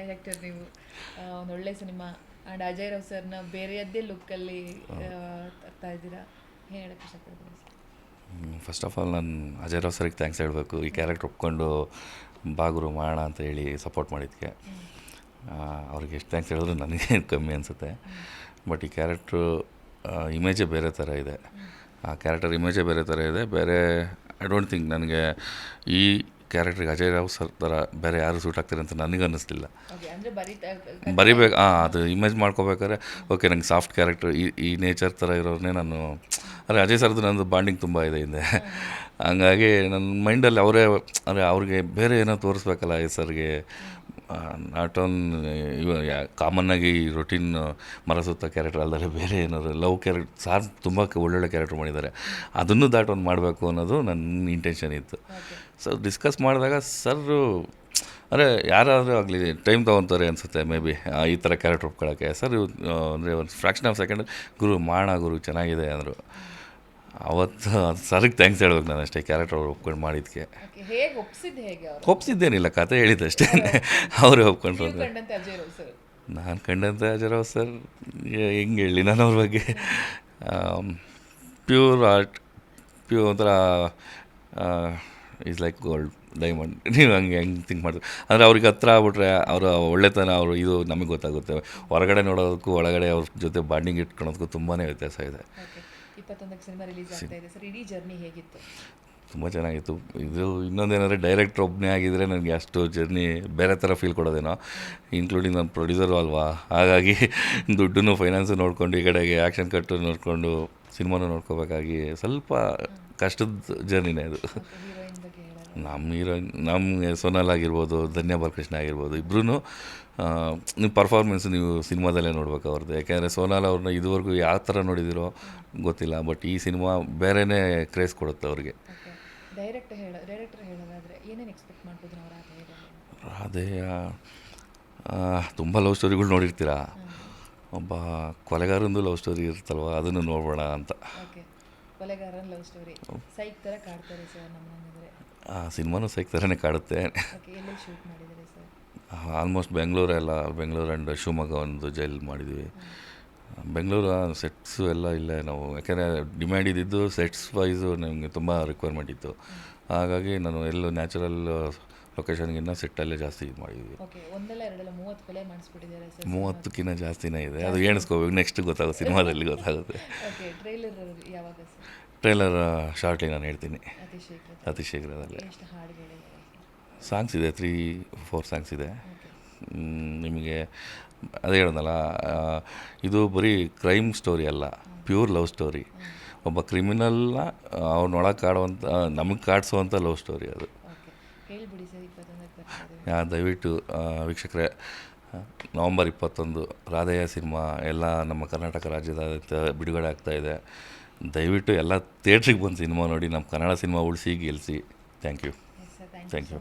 Director ನೀವು. ಒಳ್ಳೆ cinema and Ajay Rao ಸರ್ನ ಬೇರೆಯದ್ದೇ ಲುಕ್ಕಲ್ಲಿ ತರ್ತಾ ಇದ್ದೀರಾ? ಏನು ಹೇಳಕ್ಕೆ ಇಷ್ಟಪಡ್ತೀನಿ ಫಸ್ಟ್ ಆಫ್ ಆಲ್ ನಾನು ಅಜಯ್ ರಾವ್ ಸರ್ಗೆ ಥ್ಯಾಂಕ್ಸ್ ಹೇಳಬೇಕು. ಈ ಕ್ಯಾರೆಕ್ಟರ್ ಒಪ್ಕೊಂಡು ಬಾಗುರು ಮಾಡೋಣ ಅಂತ ಹೇಳಿ ಸಪೋರ್ಟ್ ಮಾಡಿದ್ದಕ್ಕೆ ಅವ್ರಿಗೆ ಎಷ್ಟು ಥ್ಯಾಂಕ್ಸ್ ಹೇಳಿದ್ರು ನನಗೆ ಕಮ್ಮಿ ಅನಿಸುತ್ತೆ. ಬಟ್ ಈ ಕ್ಯಾರೆಕ್ಟ್ರು ಇಮೇಜೇ ಬೇರೆ ಥರ ಇದೆ. ಆ ಕ್ಯಾರೆಕ್ಟರ್ ಇಮೇಜೇ ಬೇರೆ ಥರ ಇದೆ. ಬೇರೆ ಐ ಡೋಂಟ್ ಥಿಂಕ್ ನನಗೆ ಈ ಕ್ಯಾರೆಕ್ಟ್ರಿಗೆ ಅಜಯ್ ರಾವ್ ಸರ್ ಥರ ಬೇರೆ ಯಾರು ಸೂಟ್ ಆಗ್ತಾರೆ ಅಂತ ನನಗೆ ಅನ್ನಿಸ್ಲಿಲ್ಲ. ಬರಿಬೇಕು ಹಾಂ ಅದು ಇಮೇಜ್ ಮಾಡ್ಕೋಬೇಕಾದ್ರೆ ಓಕೆ ನಂಗೆ ಸಾಫ್ಟ್ ಕ್ಯಾರೆಕ್ಟರ್ ಈ ಈ ನೇಚರ್ ಥರ ಇರೋರನ್ನೇ ನಾನು ಅಂದರೆ ಅಜಯ್ ಸರ್ದು ನನ್ನದು ಬಾಂಡಿಂಗ್ ತುಂಬ ಇದೆ ಹಿಂದೆ. ಹಂಗಾಗಿ ನನ್ನ ಮೈಂಡಲ್ಲಿ ಅವರೇ ಅಂದರೆ ಅವ್ರಿಗೆ ಬೇರೆ ಏನೋ ತೋರಿಸ್ಬೇಕಲ್ಲ ಅಜಯ್ ಸರ್ಗೆ ನಾಟ್ ಆನ್ ಇವ ಕಾಮನ್ನಾಗಿ ರೊಟೀನ್ ಮರ ಸುತ್ತ ಕ್ಯಾರೆಕ್ಟರ್ ಅಲ್ಲದೆ ಬೇರೆ ಏನಾದ್ರು ಲವ್ ಕ್ಯಾರೆಕ್ಟರ್ ಸಾರ್ ತುಂಬ ಒಳ್ಳೊಳ್ಳೆ ಕ್ಯಾರೆಕ್ಟರ್ ಮಾಡಿದ್ದಾರೆ. ಅದನ್ನು ದಾಟ್ ಒಂದು ಮಾಡಬೇಕು ಅನ್ನೋದು ನನ್ನ ಇಂಟೆನ್ಷನ್ ಇತ್ತು. ಸೊ ಡಿಸ್ಕಸ್ ಮಾಡಿದಾಗ ಸರ್ರು ಅಂದರೆ ಯಾರಾದರೂ ಆಗಲಿ ಟೈಮ್ ತೊಗೊತಾರೆ ಅನಿಸುತ್ತೆ ಮೇ ಬಿ ಈ ಥರ ಕ್ಯಾರೆಕ್ಟರ್ ಒಪ್ಕೊಳ್ಳೋಕ್ಕೆ ಸರ್ ಅಂದರೆ ಒಂದು ಫ್ರ್ಯಾಕ್ಷನ್ ಆಫ್ ಸೆಕೆಂಡ್ ಗುರು ಮಾಡೋಣ ಗುರು ಚೆನ್ನಾಗಿದೆ ಅಂದರು. ಅವತ್ತು ಸರ್ಗೆ ಥ್ಯಾಂಕ್ಸ್ ಹೇಳ್ಬೇಕು ನಾನು ಅಷ್ಟೇ ಕ್ಯಾರೆಕ್ಟರ್ ಅವ್ರು ಒಪ್ಕೊಂಡು ಮಾಡಿದ್ದಕ್ಕೆ ಹೇಗೆ ಒಪ್ಸಿದ್ದು ಹೇಗೆ ಅವರು? ಒಪ್ಸಿದ್ದೇನಿಲ್ಲ ಕತೆ ಹೇಳಿದ್ದಷ್ಟೇ ಅವರೇ ಒಪ್ಕೊಂಡ್ರು ಕಂಡಂತೆ ಅಜಯ್ ರಾವ್ ಸರ್? ನಾನು ಕಂಡಂತೆ ಅಜರಾವ್ ಸರ್ ಹೆಂಗೆ ಹೇಳಿ ನಾನು ಅವ್ರ ಬಗ್ಗೆ. ಪ್ಯೂರ್ ಆರ್ಟ್ ಪ್ಯೂರ್ ಒಂಥರ ಈಸ್ ಲೈಕ್ ಗೋಲ್ಡ್ ಡೈಮಂಡ್. ನೀವು ಹಂಗೆ ಹೆಂಗೆ ಥಿಂಕ್ ಮಾಡಿದ್ರು ಅಂದರೆ ಅವ್ರಿಗೆ ಹತ್ರ ಆಗ್ಬಿಟ್ರೆ ಅವರ ಒಳ್ಳೆತನ ಅವರು ಇದು ನಮಗೆ ಗೊತ್ತಾಗುತ್ತೆ. ಹೊರಗಡೆ ನೋಡೋದಕ್ಕೂ ಒಳಗಡೆ ಅವ್ರ ಜೊತೆ ಬಾಂಡಿಂಗ್ ಇಟ್ಕೊಳೋದಕ್ಕೂ ತುಂಬಾ ವ್ಯತ್ಯಾಸ ಇದೆ. ಇಪ್ಪತ್ತೊಂದಕ್ಕೆ ಸಿನಿಮಾ ರಿಲೀಸ್ ಆಗ್ತಾ ಇದೆ. ಸರ್ ಇಡೀ ಜರ್ನಿ ಹೇಗಿತ್ತು? ತುಂಬ ಚೆನ್ನಾಗಿತ್ತು. ಇದು ಇನ್ನೊಂದೇನಂದರೆ ಡೈರೆಕ್ಟ್ರ್ ಒಬ್ಬನೇ ಆಗಿದ್ದರೆ ನನಗೆ ಅಷ್ಟು ಜರ್ನಿ ಬೇರೆ ಥರ ಫೀಲ್ ಕೊಡೋದೇನೋ. ಇನ್ಕ್ಲೂಡಿಂಗ್ ನನ್ನ ಪ್ರೊಡ್ಯೂಸರು ಅಲ್ವಾ? ಹಾಗಾಗಿ ದುಡ್ಡು ಫೈನಾನ್ಸು ನೋಡಿಕೊಂಡು ಈ ಕಡೆಗೆ ಆ್ಯಕ್ಷನ್ ಕಟ್ಟು ನೋಡಿಕೊಂಡು ಸಿನಿಮಾನು ನೋಡ್ಕೋಬೇಕಾಗಿ ಸ್ವಲ್ಪ ಕಷ್ಟದ ಜರ್ನಿನೇ ಇದು ಓಕೆ ಹೀರೋಯಿನ್ ಬಗ್ಗೆ ಹೇಳೋದು ನಮ್ಮ ಹೀರೋಯಿನ್ ನಮಗೆ ಸೋನಾಲ್ ಆಗಿರ್ಬೋದು ಧನ್ಯ ಬಾಲಕೃಷ್ಣ ಆಗಿರ್ಬೋದು ಇಬ್ಬರೂ ನಿಮ್ಮ ಪರ್ಫಾರ್ಮೆನ್ಸ್ ನೀವು ಸಿನಿಮಾದಲ್ಲೇ ನೋಡ್ಬೇಕು ಅವ್ರದ್ದು. ಯಾಕೆಂದರೆ ಸೋನಾಲ್ ಅವ್ರನ್ನ ಇದುವರೆಗೂ ಯಾವ ಥರ ನೋಡಿದಿರೋ ಗೊತ್ತಿಲ್ಲ ಬಟ್ ಈ ಸಿನಿಮಾ ಬೇರೆಯೇ ಕ್ರೇಸ್ ಕೊಡುತ್ತೆ ಅವ್ರಿಗೆ. ರಾಧೆಯ ತುಂಬ ಲವ್ ಸ್ಟೋರಿಗಳು ನೋಡಿರ್ತೀರಾ? ಒಬ್ಬ ಕೊಲೆಗಾರಂದು ಲವ್ ಸ್ಟೋರಿ ಇರುತ್ತಲ್ವ ಅದನ್ನು ನೋಡಬೇಡ ಅಂತ. ಓಕೆ ಕೊಲೆಗಾರನ್ ಲವ್ ಸ್ಟೋರಿ. ಸೈಕ್ ಥರ ಕಾಡ್ತಾರೆ ಸರ್ ನಮ್ಮಂಗಿದ್ರೆ ಆ ಸಿನಿಮಾನು ಸೈಕ್ ಥರನೇ ಕಾಡುತ್ತೆ. ಓಕೆ ಎಲ್ಲೆಲ್ಲಿ ಶೂಟ್ ಮಾಡಿದ್ದಾರೆ ಸರ್? ಆಲ್ಮೋಸ್ಟ್ ಬೆಂಗಳೂರೆಲ್ಲ ಬೆಂಗಳೂರು ಆ್ಯಂಡ್ ಶಿವಮೊಗ್ಗ ಒಂದು ಜೈಲ್ ಮಾಡಿದ್ವಿ. ಬೆಂಗಳೂರು ಸೆಟ್ಸು ಎಲ್ಲ ಇಲ್ಲೇ ನಾವು ಯಾಕೆಂದರೆ ಡಿಮ್ಯಾಂಡ್ ಇದ್ದಿದ್ದು ಸೆಟ್ಸ್ ವೈಸು ನಮಗೆ ತುಂಬ ರಿಕ್ವೈರ್ಮೆಂಟ್ ಇತ್ತು. ಹಾಗಾಗಿ ನಾನು ಎಲ್ಲೂ ನ್ಯಾಚುರಲ್ ಲೊಕೇಶನ್ಗಿನ್ನ ಸೆಟ್ಟಲ್ಲೇ ಜಾಸ್ತಿ ಇದು ಮಾಡಿದ್ವಿ. ಮೂವತ್ತಕ್ಕಿಂತ ಜಾಸ್ತಿನೇ ಇದೆ. ಅದು ಎಣಿಸ್ಕೋಬೇಕು ನೆಕ್ಸ್ಟ್ ಗೊತ್ತಾಗುತ್ತೆ ಸಿನಿಮಾದಲ್ಲಿ ಗೊತ್ತಾಗುತ್ತೆ. ಟ್ರೈಲರ್ ಶಾರ್ಟ್ಲಿ ನಾನು ಹೇಳ್ತೀನಿ. ಅತಿ ಶೀಘ್ರದಲ್ಲಿ ಸಾಂಗ್ಸ್ ಇದೆ ತ್ರೀ ಫೋರ್ ಸಾಂಗ್ಸ್ ಇದೆ. ನಿಮಗೆ ಅದೇ ಹೇಳೋದಲ್ಲ ಇದು ಬರೀ ಕ್ರೈಮ್ ಸ್ಟೋರಿ ಅಲ್ಲ ಪ್ಯೂರ್ ಲವ್ ಸ್ಟೋರಿ ಒಬ್ಬ ಕ್ರಿಮಿನಲ್ನ ಅವ್ರನ್ನೊಳಗೆ ಕಾಡುವಂಥ ನಮಗೆ ಕಾಡಿಸುವಂಥ ಲವ್ ಸ್ಟೋರಿ ಅದು. ಹೇಳ್ಬಿಡಿ ಸರ್ ಇಪ್ಪತ್ತೊಂದಕ್ಕೆ ದಯವಿಟ್ಟು ವೀಕ್ಷಕರೇ ನವಂಬರ್ ಇಪ್ಪತ್ತೊಂದು ರಾಧೆಯ ಸಿನಿಮಾ ಎಲ್ಲ ನಮ್ಮ ಕರ್ನಾಟಕ ರಾಜ್ಯದಾದ್ಯಂತ ಬಿಡುಗಡೆ ಆಗ್ತಾ ಇದೆ. ದಯವಿಟ್ಟು ಎಲ್ಲ ಥಿಯೇಟ್ರಿಗೆ ಬಂದು ಸಿನಿಮಾ ನೋಡಿ ನಮ್ಮ ಕನ್ನಡ ಸಿನಿಮಾ ಉಳಿಸಿ ಗೆಲ್ಲಿಸಿ ಥ್ಯಾಂಕ್ ಯು ಥ್ಯಾಂಕ್ ಯು